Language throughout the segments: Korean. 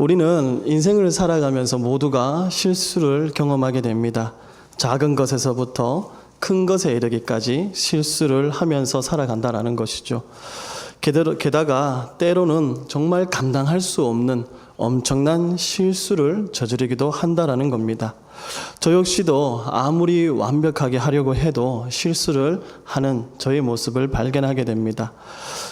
우리는 인생을 살아가면서 모두가 실수를 경험하게 됩니다. 작은 것에서부터 큰 것에 이르기까지 실수를 하면서 살아간다라는 것이죠. 게다가- 때로는 정말 감당할 수 없는 엄청난 실수를 저지르기도 한다라는 겁니다. 저 역시도 아무리 완벽하게 하려고 해도 실수를 하는 저의 모습을 발견하게 됩니다.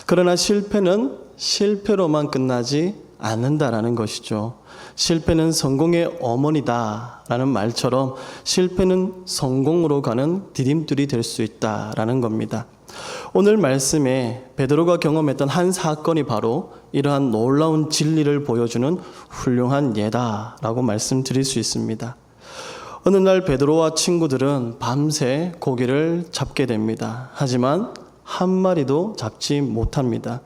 그러나 실패는 실패로만 끝나지 않는다라는 것이죠. 실패는 성공의 어머니다라는 말처럼 실패는 성공으로 가는 디딤돌이 될 수 있다라는 겁니다. 오늘 말씀에 베드로가 경험했던 한 사건이 바로 이러한 놀라운 진리를 보여주는 훌륭한 예다라고 말씀드릴 수 있습니다. 어느 날 베드로와 친구들은 밤새 고기를 잡게 됩니다. 하지만 한 마리도 잡지 못합니다.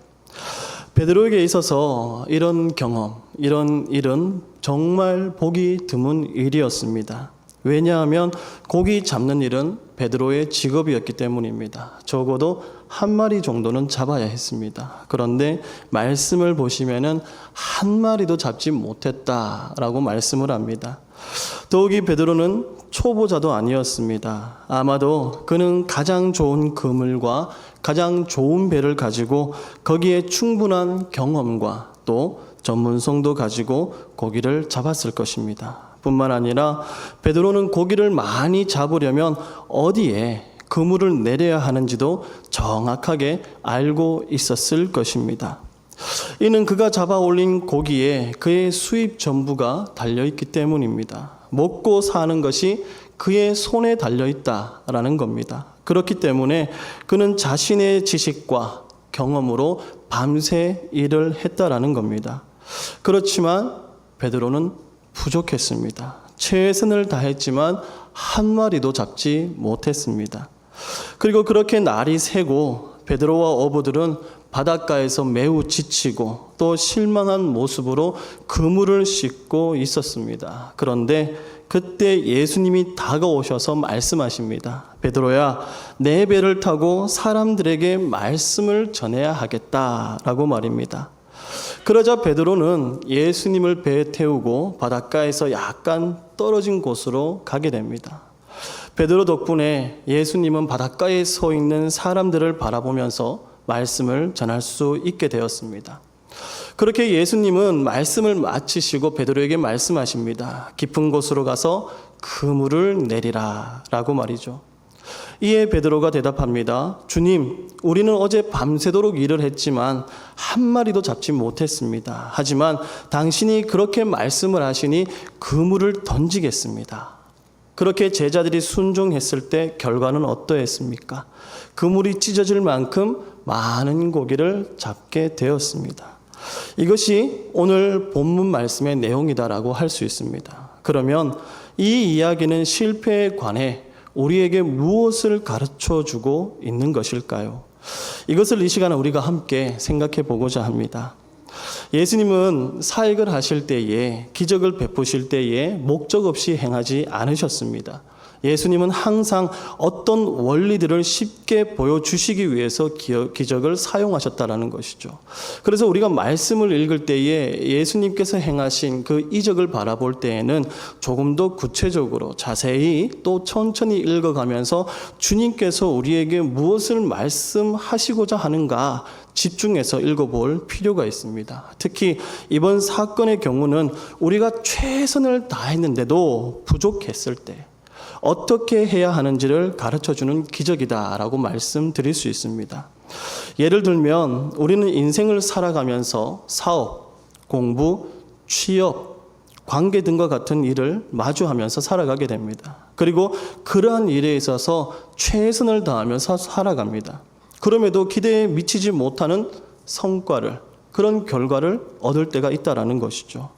베드로에게 있어서 이런 경험, 이런 일은 정말 보기 드문 일이었습니다. 왜냐하면 고기 잡는 일은 베드로의 직업이었기 때문입니다. 적어도 한 마리 정도는 잡아야 했습니다. 그런데 말씀을 보시면은 한 마리도 잡지 못했다라고 말씀을 합니다. 더욱이 베드로는 초보자도 아니었습니다. 아마도 그는 가장 좋은 그물과 가장 좋은 배를 가지고 거기에 충분한 경험과 또 전문성도 가지고 고기를 잡았을 것입니다. 뿐만 아니라 베드로는 고기를 많이 잡으려면 어디에 그물을 내려야 하는지도 정확하게 알고 있었을 것입니다. 이는 그가 잡아 올린 고기에 그의 수입 전부가 달려 있기 때문입니다. 먹고 사는 것이 그의 손에 달려 있다라는 겁니다. 그렇기 때문에 그는 자신의 지식과 경험으로 밤새 일을 했다라는 겁니다. 그렇지만 베드로는 부족했습니다. 최선을 다했지만 한 마리도 잡지 못했습니다. 그리고 그렇게 날이 새고 베드로와 어부들은 바닷가에서 매우 지치고 또 실망한 모습으로 그물을 씻고 있었습니다. 그런데 그때 예수님이 다가오셔서 말씀하십니다. 베드로야, 내 배를 타고 사람들에게 말씀을 전해야 하겠다라고 말입니다. 그러자 베드로는 예수님을 배에 태우고 바닷가에서 약간 떨어진 곳으로 가게 됩니다. 베드로 덕분에 예수님은 바닷가에 서 있는 사람들을 바라보면서 말씀을 전할 수 있게 되었습니다. 그렇게 예수님은 말씀을 마치시고 베드로에게 말씀하십니다. 깊은 곳으로 가서 그물을 내리라 라고 말이죠. 이에 베드로가 대답합니다. 주님, 우리는 어제 밤새도록 일을 했지만 한 마리도 잡지 못했습니다. 하지만 당신이 그렇게 말씀을 하시니 그물을 던지겠습니다. 그렇게 제자들이 순종했을 때 결과는 어떠했습니까? 그물이 찢어질 만큼 많은 고기를 잡게 되었습니다. 이것이 오늘 본문 말씀의 내용이다라고 할 수 있습니다. 그러면 이 이야기는 실패에 관해 우리에게 무엇을 가르쳐 주고 있는 것일까요? 이것을 이 시간에 우리가 함께 생각해 보고자 합니다. 예수님은 사역을 하실 때에 기적을 베푸실 때에 목적 없이 행하지 않으셨습니다. 예수님은 항상 어떤 원리들을 쉽게 보여주시기 위해서 기적을 사용하셨다라는 것이죠. 그래서 우리가 말씀을 읽을 때에 예수님께서 행하신 그 이적을 바라볼 때에는 조금 더 구체적으로 자세히 또 천천히 읽어가면서 주님께서 우리에게 무엇을 말씀하시고자 하는가 집중해서 읽어볼 필요가 있습니다. 특히 이번 사건의 경우는 우리가 최선을 다했는데도 부족했을 때 어떻게 해야 하는지를 가르쳐 주는 기적이다라고 말씀드릴 수 있습니다. 예를 들면 우리는 인생을 살아가면서 사업, 공부, 취업, 관계 등과 같은 일을 마주하면서 살아가게 됩니다. 그리고 그러한 일에 있어서 최선을 다하면서 살아갑니다. 그럼에도 기대에 미치지 못하는 성과를 그런 결과를 얻을 때가 있다라는 것이죠.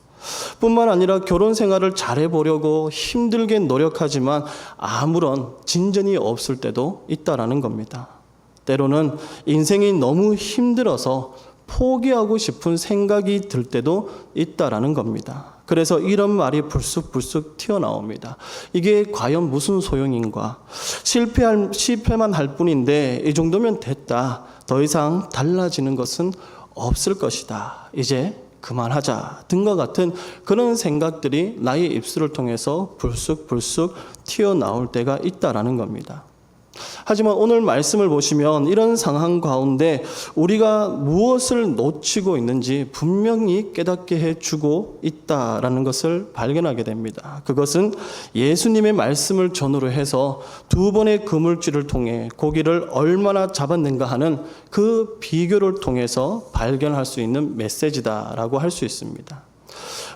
뿐만 아니라 결혼 생활을 잘해 보려고 힘들게 노력하지만 아무런 진전이 없을 때도 있다라는 겁니다. 때로는 인생이 너무 힘들어서 포기하고 싶은 생각이 들 때도 있다라는 겁니다. 그래서 이런 말이 불쑥불쑥 튀어나옵니다. 이게 과연 무슨 소용인가? 실패할, 실패만 할 뿐인데 이 정도면 됐다. 더 이상 달라지는 것은 없을 것이다. 이제 그만하자 등과 같은 그런 생각들이 나의 입술을 통해서 불쑥불쑥 튀어나올 때가 있다라는 겁니다. 하지만 오늘 말씀을 보시면 이런 상황 가운데 우리가 무엇을 놓치고 있는지 분명히 깨닫게 해주고 있다라는 것을 발견하게 됩니다. 그것은 예수님의 말씀을 전후로 해서 두 번의 그물질을 통해 고기를 얼마나 잡았는가 하는 그 비교를 통해서 발견할 수 있는 메시지다라고 할 수 있습니다.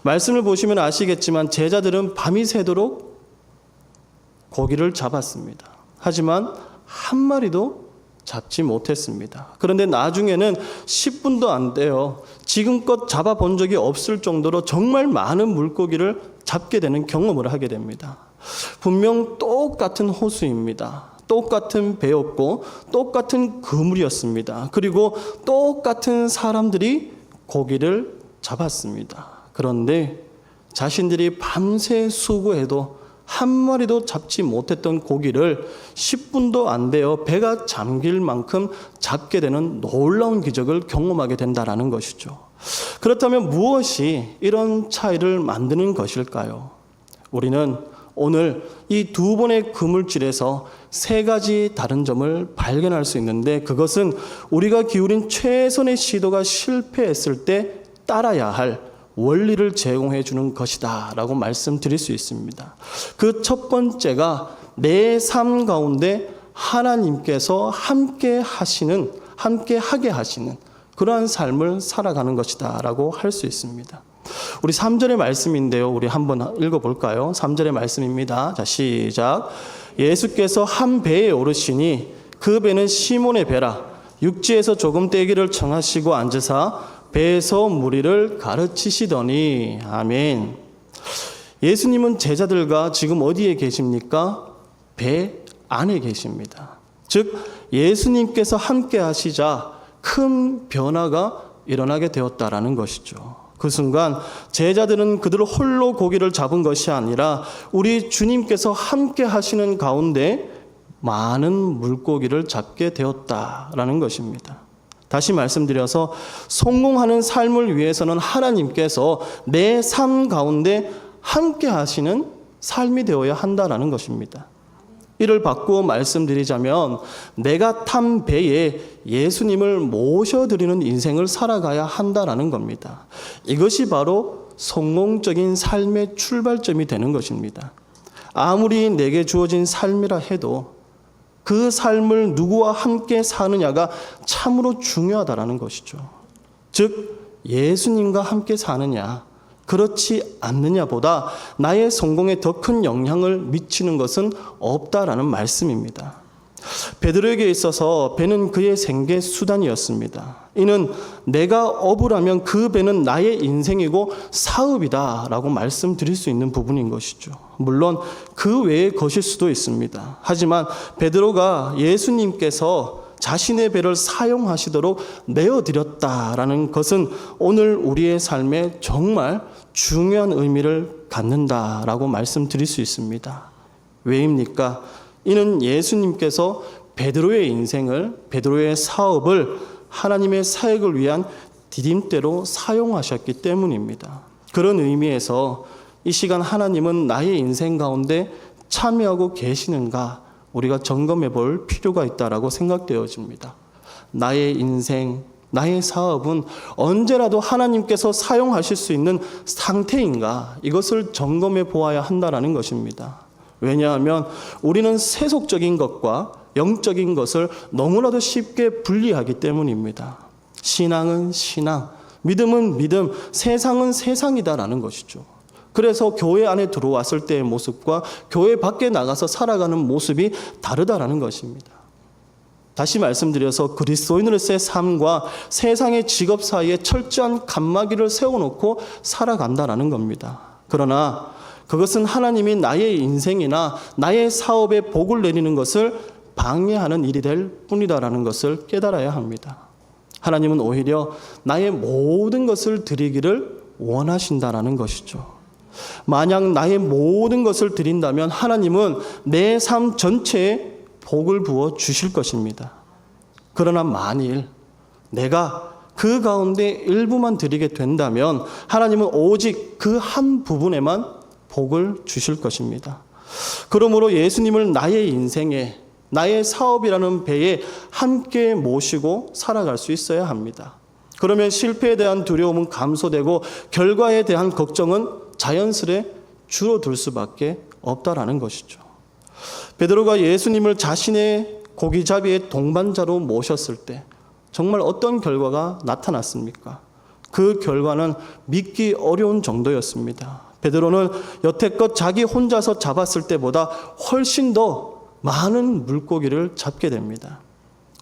말씀을 보시면 아시겠지만 제자들은 밤이 새도록 고기를 잡았습니다. 하지만 한 마리도 잡지 못했습니다. 그런데 나중에는 10분도 안 돼요. 지금껏 잡아본 적이 없을 정도로 정말 많은 물고기를 잡게 되는 경험을 하게 됩니다. 분명 똑같은 호수입니다. 똑같은 배였고 똑같은 그물이었습니다. 그리고 똑같은 사람들이 고기를 잡았습니다. 그런데 자신들이 밤새 수고해도 한 마리도 잡지 못했던 고기를 10분도 안 되어 배가 잠길 만큼 잡게 되는 놀라운 기적을 경험하게 된다라는 것이죠. 그렇다면 무엇이 이런 차이를 만드는 것일까요? 우리는 오늘 이 두 번의 그물질에서 세 가지 다른 점을 발견할 수 있는데 그것은 우리가 기울인 최선의 시도가 실패했을 때 따라야 할 원리를 제공해 주는 것이다 라고 말씀드릴 수 있습니다. 그 첫 번째가 내 삶 가운데 하나님께서 함께 하시는, 함께 하게 하시는 그러한 삶을 살아가는 것이다 라고 할 수 있습니다. 우리 3절의 말씀인데요. 우리 한번 읽어볼까요? 3절의 말씀입니다. 자, 시작. 예수께서 한 배에 오르시니 그 배는 시몬의 배라. 육지에서 조금 떼기를 청하시고 앉으사 배에서 무리를 가르치시더니 아멘. 예수님은 제자들과 지금 어디에 계십니까? 배 안에 계십니다. 즉 예수님께서 함께 하시자 큰 변화가 일어나게 되었다라는 것이죠. 그 순간 제자들은 그들 홀로 고기를 잡은 것이 아니라 우리 주님께서 함께 하시는 가운데 많은 물고기를 잡게 되었다라는 것입니다. 다시 말씀드려서 성공하는 삶을 위해서는 하나님께서 내 삶 가운데 함께 하시는 삶이 되어야 한다라는 것입니다. 이를 바꾸어 말씀드리자면 내가 탄 배에 예수님을 모셔드리는 인생을 살아가야 한다라는 겁니다. 이것이 바로 성공적인 삶의 출발점이 되는 것입니다. 아무리 내게 주어진 삶이라 해도 그 삶을 누구와 함께 사느냐가 참으로 중요하다라는 것이죠. 즉 예수님과 함께 사느냐 그렇지 않느냐보다 나의 성공에 더 큰 영향을 미치는 것은 없다라는 말씀입니다. 베드로에게 있어서 배는 그의 생계 수단이었습니다. 이는 내가 어부라면 그 배는 나의 인생이고 사업이다라고 말씀드릴 수 있는 부분인 것이죠. 물론 그 외의 것일 수도 있습니다. 하지만 베드로가 예수님께서 자신의 배를 사용하시도록 내어드렸다라는 것은 오늘 우리의 삶에 정말 중요한 의미를 갖는다라고 말씀드릴 수 있습니다. 왜입니까? 이는 예수님께서 베드로의 인생을 베드로의 사업을 하나님의 사역을 위한 디딤대로 사용하셨기 때문입니다. 그런 의미에서 이 시간 하나님은 나의 인생 가운데 참여하고 계시는가 우리가 점검해 볼 필요가 있다라고 생각되어집니다. 나의 인생, 나의 사업은 언제라도 하나님께서 사용하실 수 있는 상태인가 이것을 점검해 보아야 한다라는 것입니다. 왜냐하면 우리는 세속적인 것과 영적인 것을 너무나도 쉽게 분리하기 때문입니다. 신앙은 신앙, 믿음은 믿음, 세상은 세상이다라는 것이죠. 그래서 교회 안에 들어왔을 때의 모습과 교회 밖에 나가서 살아가는 모습이 다르다라는 것입니다. 다시 말씀드려서 그리스도인으로서의 삶과 세상의 직업 사이에 철저한 간마기를 세워놓고 살아간다라는 겁니다. 그러나 그것은 하나님이 나의 인생이나 나의 사업에 복을 내리는 것을 방해하는 일이 될 뿐이다라는 것을 깨달아야 합니다. 하나님은 오히려 나의 모든 것을 드리기를 원하신다라는 것이죠. 만약 나의 모든 것을 드린다면 하나님은 내 삶 전체에 복을 부어 주실 것입니다. 그러나 만일 내가 그 가운데 일부만 드리게 된다면 하나님은 오직 그 한 부분에만 복을 주실 것입니다. 그러므로 예수님을 나의 인생에 나의 사업이라는 배에 함께 모시고 살아갈 수 있어야 합니다. 그러면 실패에 대한 두려움은 감소되고 결과에 대한 걱정은 자연스레 줄어들 수밖에 없다라는 것이죠. 베드로가 예수님을 자신의 고기잡이의 동반자로 모셨을 때 정말 어떤 결과가 나타났습니까? 그 결과는 믿기 어려운 정도였습니다. 베드로는 여태껏 자기 혼자서 잡았을 때보다 훨씬 더 많은 물고기를 잡게 됩니다.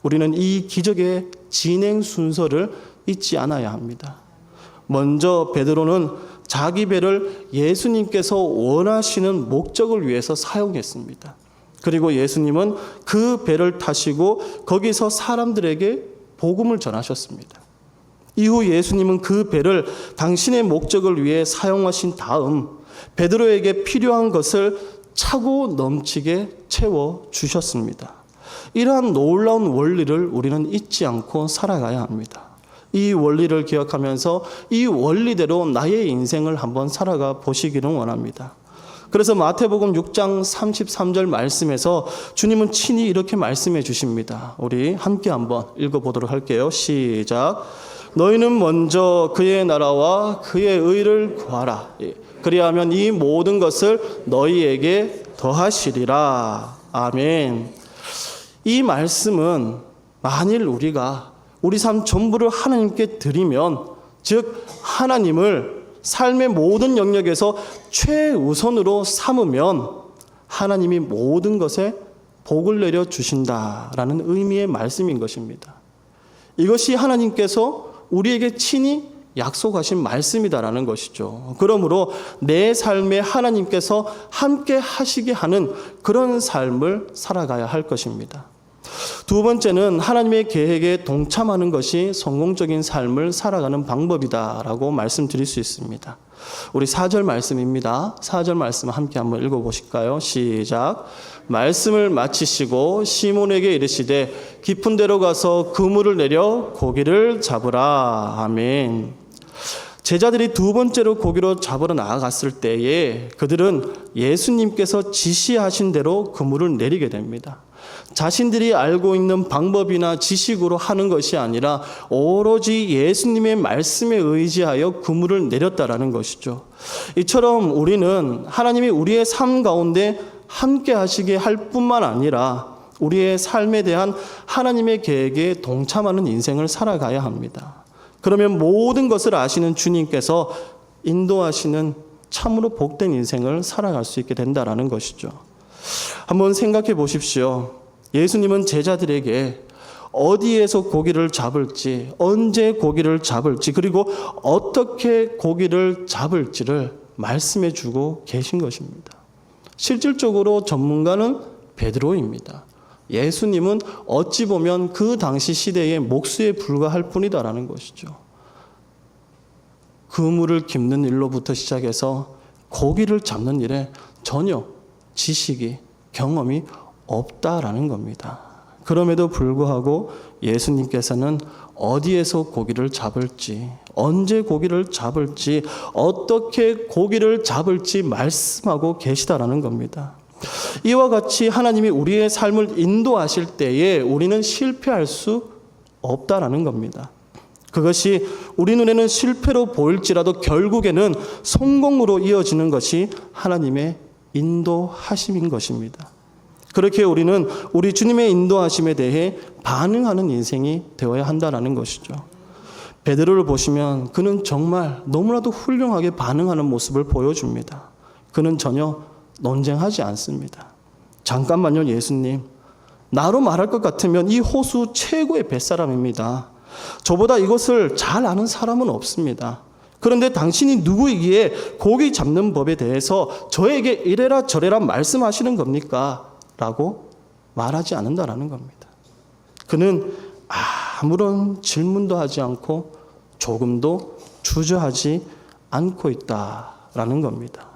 우리는 이 기적의 진행 순서를 잊지 않아야 합니다. 먼저 베드로는 자기 배를 예수님께서 원하시는 목적을 위해서 사용했습니다. 그리고 예수님은 그 배를 타시고 거기서 사람들에게 복음을 전하셨습니다. 이후 예수님은 그 배를 당신의 목적을 위해 사용하신 다음 베드로에게 필요한 것을 차고 넘치게 채워 주셨습니다. 이러한 놀라운 원리를 우리는 잊지 않고 살아가야 합니다. 이 원리를 기억하면서 이 원리대로 나의 인생을 한번 살아가 보시기를 원합니다. 그래서 마태복음 6장 33절 말씀에서 주님은 친히 이렇게 말씀해 주십니다. 우리 함께 한번 읽어 보도록 할게요. 시작. 너희는 먼저 그의 나라와 그의 의를 구하라. 예. 그리하면 이 모든 것을 너희에게 더하시리라. 아멘. 이 말씀은 만일 우리가 우리 삶 전부를 하나님께 드리면 즉 하나님을 삶의 모든 영역에서 최우선으로 삼으면 하나님이 모든 것에 복을 내려 주신다라는 의미의 말씀인 것입니다. 이것이 하나님께서 우리에게 친히 약속하신 말씀이다라는 것이죠. 그러므로 내 삶에 하나님께서 함께 하시게 하는 그런 삶을 살아가야 할 것입니다. 두 번째는 하나님의 계획에 동참하는 것이 성공적인 삶을 살아가는 방법이다라고 말씀드릴 수 있습니다. 우리 4절 말씀입니다. 4절 말씀 함께 한번 읽어 보실까요? 시작. 말씀을 마치시고 시몬에게 이르시되 깊은 데로 가서 그물을 내려 고기를 잡으라. 아멘. 제자들이 두 번째로 고기로 잡으러 나아갔을 때에 그들은 예수님께서 지시하신 대로 그물을 내리게 됩니다. 자신들이 알고 있는 방법이나 지식으로 하는 것이 아니라 오로지 예수님의 말씀에 의지하여 그물을 내렸다라는 것이죠. 이처럼 우리는 하나님이 우리의 삶 가운데 함께 하시게 할 뿐만 아니라 우리의 삶에 대한 하나님의 계획에 동참하는 인생을 살아가야 합니다. 그러면 모든 것을 아시는 주님께서 인도하시는 참으로 복된 인생을 살아갈 수 있게 된다라는 것이죠. 한번 생각해 보십시오. 예수님은 제자들에게 어디에서 고기를 잡을지, 언제 고기를 잡을지, 그리고 어떻게 고기를 잡을지를 말씀해 주고 계신 것입니다. 실질적으로 전문가는 베드로입니다. 예수님은 어찌 보면 그 당시 시대의 목수에 불과할 뿐이다라는 것이죠. 그물을 깁는 일로부터 시작해서 고기를 잡는 일에 전혀 지식이 경험이 없다라는 겁니다. 그럼에도 불구하고 예수님께서는 어디에서 고기를 잡을지, 언제 고기를 잡을지, 어떻게 고기를 잡을지 말씀하고 계시다라는 겁니다. 이와 같이 하나님이 우리의 삶을 인도하실 때에 우리는 실패할 수 없다라는 겁니다. 그것이 우리 눈에는 실패로 보일지라도 결국에는 성공으로 이어지는 것이 하나님의 인도하심인 것입니다. 그렇게 우리는 우리 주님의 인도하심에 대해 반응하는 인생이 되어야 한다는 것이죠. 베드로를 보시면 그는 정말 너무나도 훌륭하게 반응하는 모습을 보여줍니다. 그는 전혀 논쟁하지 않습니다. 잠깐만요, 예수님. 나로 말할 것 같으면 이 호수 최고의 뱃사람입니다. 저보다 이것을 잘 아는 사람은 없습니다. 그런데 당신이 누구이기에 고기 잡는 법에 대해서 저에게 이래라 저래라 말씀하시는 겁니까? 라고 말하지 않는다라는 겁니다. 그는 아무런 질문도 하지 않고 조금도 주저하지 않고 있다라는 겁니다.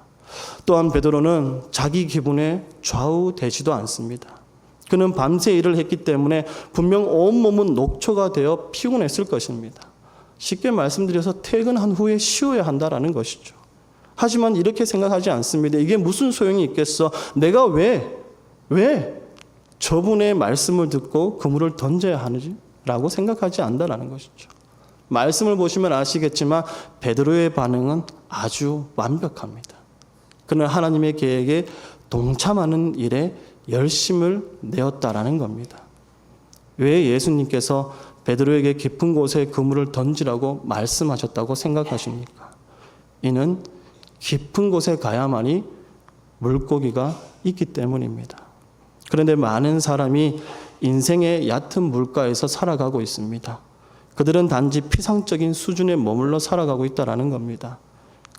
또한 베드로는 자기 기분에 좌우되지도 않습니다. 그는 밤새 일을 했기 때문에 분명 온몸은 녹초가 되어 피곤했을 것입니다. 쉽게 말씀드려서 퇴근한 후에 쉬어야 한다라는 것이죠. 하지만 이렇게 생각하지 않습니다. 이게 무슨 소용이 있겠어? 내가 왜, 왜 저분의 말씀을 듣고 그물을 던져야 하는지? 라고 생각하지 않는다라는 것이죠. 말씀을 보시면 아시겠지만 베드로의 반응은 아주 완벽합니다. 그는 하나님의 계획에 동참하는 일에 열심을 내었다라는 겁니다. 왜 예수님께서 베드로에게 깊은 곳에 그물을 던지라고 말씀하셨다고 생각하십니까? 이는 깊은 곳에 가야만이 물고기가 있기 때문입니다. 그런데 많은 사람이 인생의 얕은 물가에서 살아가고 있습니다. 그들은 단지 피상적인 수준에 머물러 살아가고 있다라는 겁니다.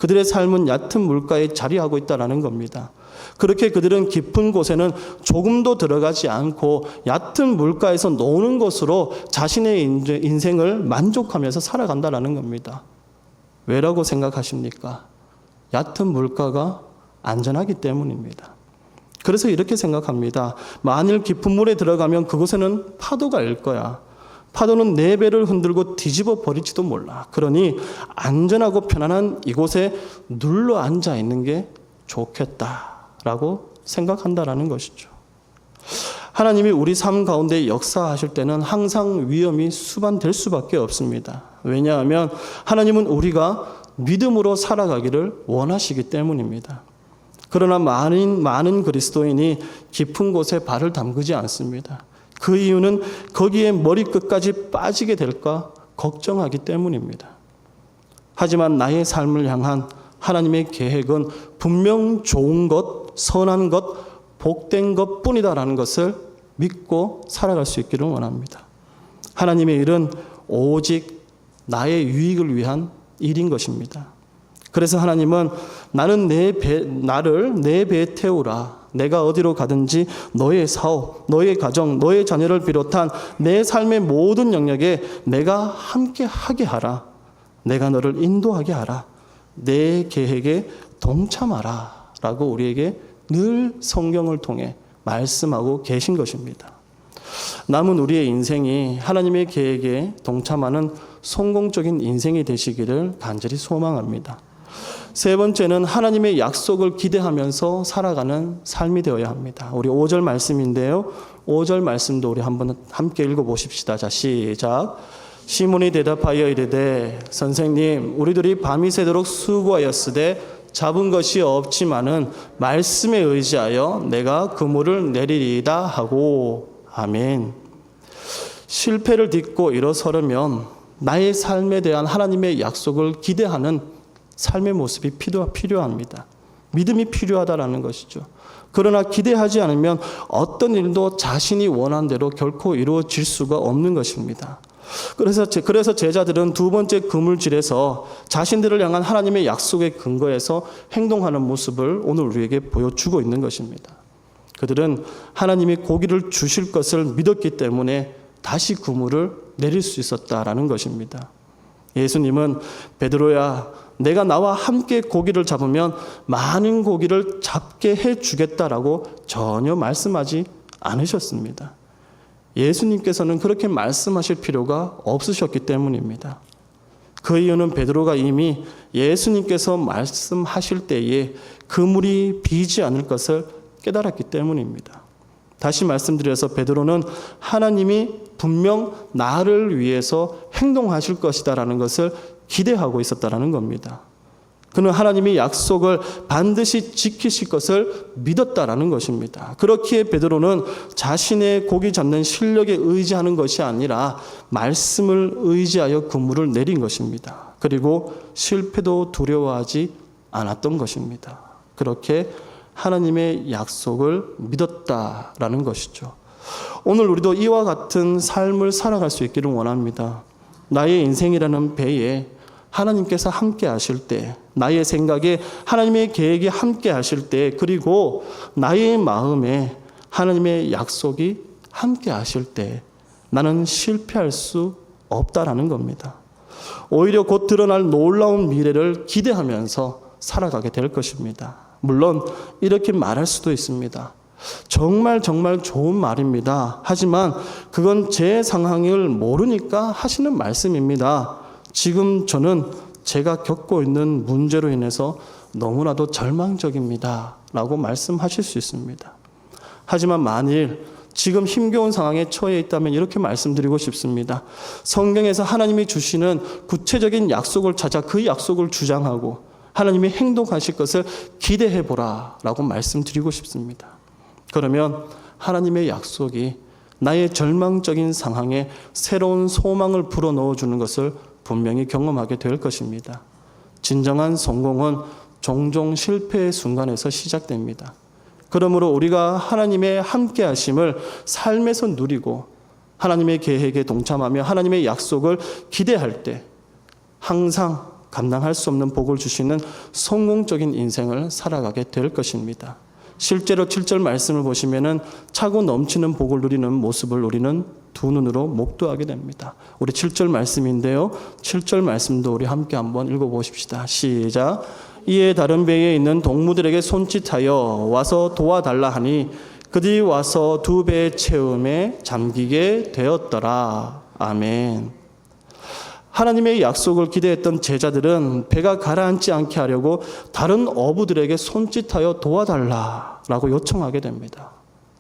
그들의 삶은 얕은 물가에 자리하고 있다라는 겁니다. 그렇게 그들은 깊은 곳에는 조금도 들어가지 않고 얕은 물가에서 노는 것으로 자신의 인생을 만족하면서 살아간다라는 겁니다. 왜라고 생각하십니까? 얕은 물가가 안전하기 때문입니다. 그래서 이렇게 생각합니다. 만일 깊은 물에 들어가면 그곳에는 파도가 일 거야. 파도는 내 배를 흔들고 뒤집어 버릴지도 몰라. 그러니 안전하고 편안한 이곳에 눌러 앉아 있는 게 좋겠다라고 생각한다라는 것이죠. 하나님이 우리 삶 가운데 역사하실 때는 항상 위험이 수반될 수밖에 없습니다. 왜냐하면 하나님은 우리가 믿음으로 살아가기를 원하시기 때문입니다. 그러나 많은 많은 그리스도인이 깊은 곳에 발을 담그지 않습니다. 그 이유는 거기에 머리끝까지 빠지게 될까 걱정하기 때문입니다. 하지만 나의 삶을 향한 하나님의 계획은 분명 좋은 것, 선한 것, 복된 것 뿐이다라는 것을 믿고 살아갈 수 있기를 원합니다. 하나님의 일은 오직 나의 유익을 위한 일인 것입니다. 그래서 하나님은 나는 내 배, 나를 내 배에 태우라. 내가 어디로 가든지 너의 사업, 너의 가정, 너의 자녀를 비롯한 내 삶의 모든 영역에 내가 함께 하게 하라. 내가 너를 인도하게 하라. 내 계획에 동참하라. 라고 우리에게 늘 성경을 통해 말씀하고 계신 것입니다. 남은 우리의 인생이 하나님의 계획에 동참하는 성공적인 인생이 되시기를 간절히 소망합니다. 세 번째는 하나님의 약속을 기대하면서 살아가는 삶이 되어야 합니다. 우리 5절 말씀인데요. 5절 말씀도 우리 한번 함께 읽어 보십시다. 자, 시작. 시몬이 대답하여 이르되 선생님 우리들이 밤이 새도록 수고하였으되 잡은 것이 없지만은 말씀에 의지하여 내가 그물을 내리리다 하고 아멘. 실패를 딛고 일어서려면 나의 삶에 대한 하나님의 약속을 기대하는 삶의 모습이 필요합니다. 믿음이 필요하다라는 것이죠. 그러나 기대하지 않으면 어떤 일도 자신이 원한 대로 결코 이루어질 수가 없는 것입니다. 그래서 제, 그래서 제자들은 두 번째 그물질에서 자신들을 향한 하나님의 약속의 근거에서 행동하는 모습을 오늘 우리에게 보여주고 있는 것입니다. 그들은 하나님이 고기를 주실 것을 믿었기 때문에 다시 그물을 내릴 수 있었다라는 것입니다. 예수님은 베드로야 내가 나와 함께 고기를 잡으면 많은 고기를 잡게 해 주겠다라고 전혀 말씀하지 않으셨습니다. 예수님께서는 그렇게 말씀하실 필요가 없으셨기 때문입니다. 그 이유는 베드로가 이미 예수님께서 말씀하실 때에 그물이 비지 않을 것을 깨달았기 때문입니다. 다시 말씀드려서 베드로는 하나님이 분명 나를 위해서 행동하실 것이다라는 것을 기대하고 있었다라는 겁니다. 그는 하나님이 약속을 반드시 지키실 것을 믿었다라는 것입니다. 그렇기에 베드로는 자신의 고기 잡는 실력에 의지하는 것이 아니라 말씀을 의지하여 그물을 내린 것입니다. 그리고 실패도 두려워하지 않았던 것입니다. 그렇게 하나님의 약속을 믿었다라는 것이죠. 오늘 우리도 이와 같은 삶을 살아갈 수 있기를 원합니다. 나의 인생이라는 배에 하나님께서 함께 하실 때, 나의 생각에 하나님의 계획이 함께 하실 때, 그리고 나의 마음에 하나님의 약속이 함께 하실 때, 나는 실패할 수 없다라는 겁니다. 오히려 곧 드러날 놀라운 미래를 기대하면서 살아가게 될 것입니다. 물론 이렇게 말할 수도 있습니다. 정말 정말 좋은 말입니다. 하지만 그건 제 상황을 모르니까 하시는 말씀입니다. 지금 저는 제가 겪고 있는 문제로 인해서 너무나도 절망적입니다. 라고 말씀하실 수 있습니다. 하지만 만일 지금 힘겨운 상황에 처해 있다면 이렇게 말씀드리고 싶습니다. 성경에서 하나님이 주시는 구체적인 약속을 찾아 그 약속을 주장하고 하나님이 행동하실 것을 기대해 보라 라고 말씀드리고 싶습니다. 그러면 하나님의 약속이 나의 절망적인 상황에 새로운 소망을 불어넣어 주는 것을 분명히 경험하게 될 것입니다. 진정한 성공은 종종 실패의 순간에서 시작됩니다. 그러므로 우리가 하나님의 함께 하심을 삶에서 누리고 하나님의 계획에 동참하며 하나님의 약속을 기대할 때 항상 감당할 수 없는 복을 주시는 성공적인 인생을 살아가게 될 것입니다. 실제로 7절 말씀을 보시면은 차고 넘치는 복을 누리는 모습을 우리는 두 눈으로 목도하게 됩니다. 우리 7절 말씀인데요. 7절 말씀도 우리 함께 한번 읽어 보십시다. 시작. 이에 다른 배에 있는 동무들에게 손짓하여 와서 도와달라 하니 그들이 와서 두 배의 채움에 잠기게 되었더라. 아멘. 하나님의 약속을 기대했던 제자들은 배가 가라앉지 않게 하려고 다른 어부들에게 손짓하여 도와달라라고 요청하게 됩니다.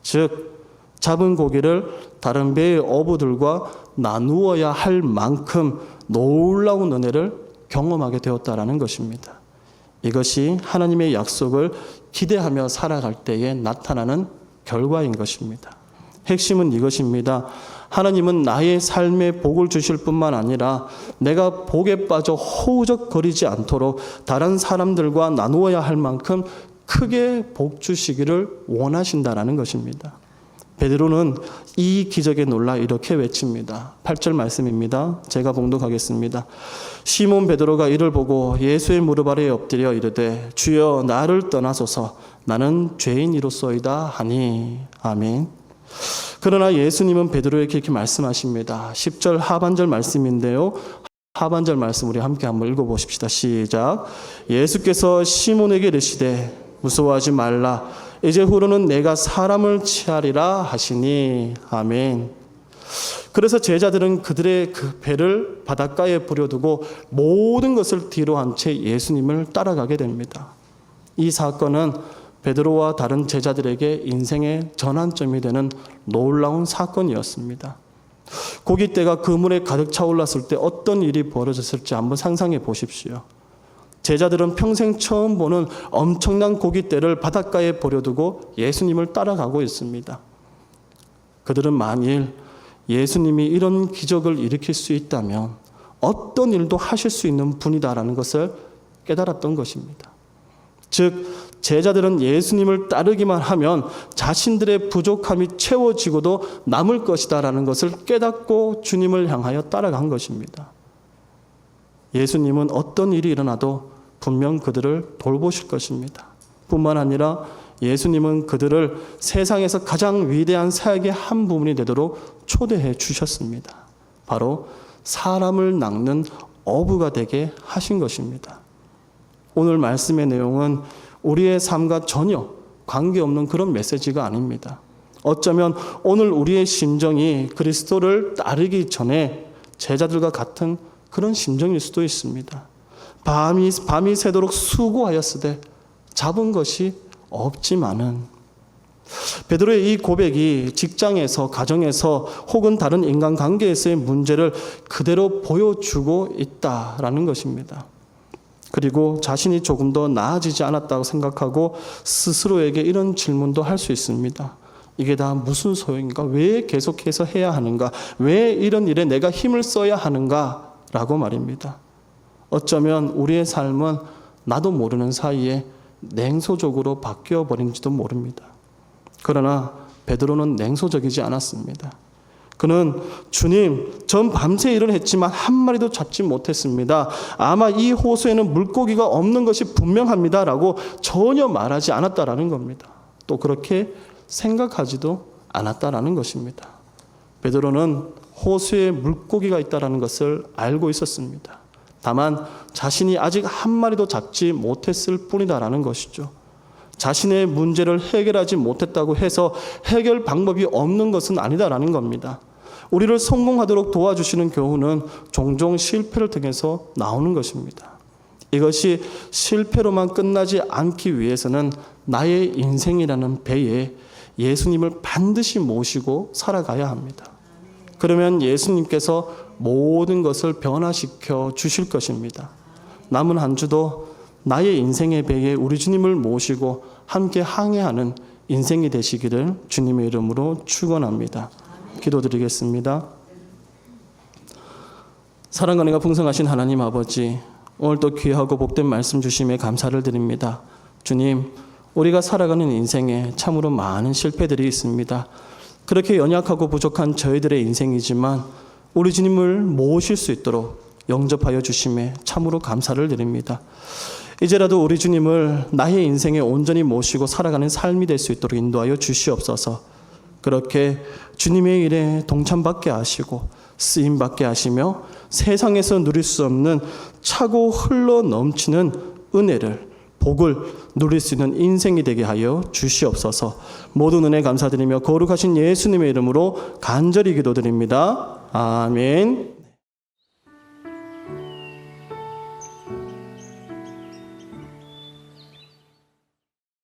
즉, 잡은 고기를 다른 배의 어부들과 나누어야 할 만큼 놀라운 은혜를 경험하게 되었다라는 것입니다. 이것이 하나님의 약속을 기대하며 살아갈 때에 나타나는 결과인 것입니다. 핵심은 이것입니다. 하나님은 나의 삶에 복을 주실 뿐만 아니라 내가 복에 빠져 허우적거리지 않도록 다른 사람들과 나누어야 할 만큼 크게 복 주시기를 원하신다라는 것입니다. 베드로는 이 기적에 놀라 이렇게 외칩니다. 8절 말씀입니다. 제가 봉독하겠습니다. 시몬 베드로가 이를 보고 예수의 무릎 아래에 엎드려 이르되 주여 나를 떠나소서 나는 죄인이로소이다 하니 아멘. 그러나 예수님은 베드로에게 이렇게 말씀하십니다. 10절 하반절 말씀인데요. 하반절 말씀 우리 함께 한번 읽어 보십시다. 시작. 예수께서 시몬에게 이르시되 무서워하지 말라. 이제 후로는 내가 사람을 취하리라 하시니 아멘. 그래서 제자들은 그들의 그 배를 바닷가에 부려두고 모든 것을 뒤로 한 채 예수님을 따라가게 됩니다. 이 사건은 베드로와 다른 제자들에게 인생의 전환점이 되는 놀라운 사건이었습니다. 고깃대가 그물에 가득 차올랐을 때 어떤 일이 벌어졌을지 한번 상상해 보십시오. 제자들은 평생 처음 보는 엄청난 고깃대를 바닷가에 버려두고 예수님을 따라가고 있습니다. 그들은 만일 예수님이 이런 기적을 일으킬 수 있다면 어떤 일도 하실 수 있는 분이다라는 것을 깨달았던 것입니다. 즉, 제자들은 예수님을 따르기만 하면 자신들의 부족함이 채워지고도 남을 것이다라는 것을 깨닫고 주님을 향하여 따라간 것입니다. 예수님은 어떤 일이 일어나도 분명 그들을 돌보실 것입니다. 뿐만 아니라 예수님은 그들을 세상에서 가장 위대한 사역의 한 부분이 되도록 초대해 주셨습니다. 바로 사람을 낚는 어부가 되게 하신 것입니다. 오늘 말씀의 내용은 우리의 삶과 전혀 관계없는 그런 메시지가 아닙니다. 어쩌면 오늘 우리의 심정이 그리스도를 따르기 전에 제자들과 같은 그런 심정일 수도 있습니다. 밤이, 밤이 새도록 수고하였으되 잡은 것이 없지만은 베드로의 이 고백이 직장에서 가정에서 혹은 다른 인간 관계에서의 문제를 그대로 보여주고 있다라는 것입니다. 그리고 자신이 조금 더 나아지지 않았다고 생각하고 스스로에게 이런 질문도 할 수 있습니다. 이게 다 무슨 소용인가? 왜 계속해서 해야 하는가? 왜 이런 일에 내가 힘을 써야 하는가? 라고 말입니다. 어쩌면 우리의 삶은 나도 모르는 사이에 냉소적으로 바뀌어 버린지도 모릅니다. 그러나 베드로는 냉소적이지 않았습니다. 그는 주님, 전 밤새 일을 했지만 한 마리도 잡지 못했습니다. 아마 이 호수에는 물고기가 없는 것이 분명합니다 라고 전혀 말하지 않았다라는 겁니다. 또 그렇게 생각하지도 않았다라는 것입니다. 베드로는 호수에 물고기가 있다라는 것을 알고 있었습니다. 다만 자신이 아직 한 마리도 잡지 못했을 뿐이다라는 것이죠. 자신의 문제를 해결하지 못했다고 해서 해결 방법이 없는 것은 아니다라는 겁니다. 우리를 성공하도록 도와주시는 교훈은 종종 실패를 통해서 나오는 것입니다. 이것이 실패로만 끝나지 않기 위해서는 나의 인생이라는 배에 예수님을 반드시 모시고 살아가야 합니다. 그러면 예수님께서 모든 것을 변화시켜 주실 것입니다. 남은 한 주도 나의 인생의 배에 우리 주님을 모시고 함께 항해하는 인생이 되시기를 주님의 이름으로 축원합니다. 기도드리겠습니다. 사랑과 은혜가 풍성하신 하나님 아버지, 오늘 또 귀하고 복된 말씀 주심에 감사를 드립니다. 주님, 우리가 살아가는 인생에 참으로 많은 실패들이 있습니다. 그렇게 연약하고 부족한 저희들의 인생이지만 우리 주님을 모실 수 있도록 영접하여 주심에 참으로 감사를 드립니다. 이제라도 우리 주님을 나의 인생에 온전히 모시고 살아가는 삶이 될 수 있도록 인도하여 주시옵소서. 그렇게 주님의 일에 동참받게 하시고 쓰임 받게 하시며 세상에서 누릴 수 없는 차고 흘러 넘치는 은혜를 복을 누릴 수 있는 인생이 되게 하여 주시옵소서. 모든 은혜 감사드리며 거룩하신 예수님의 이름으로 간절히 기도드립니다. 아멘.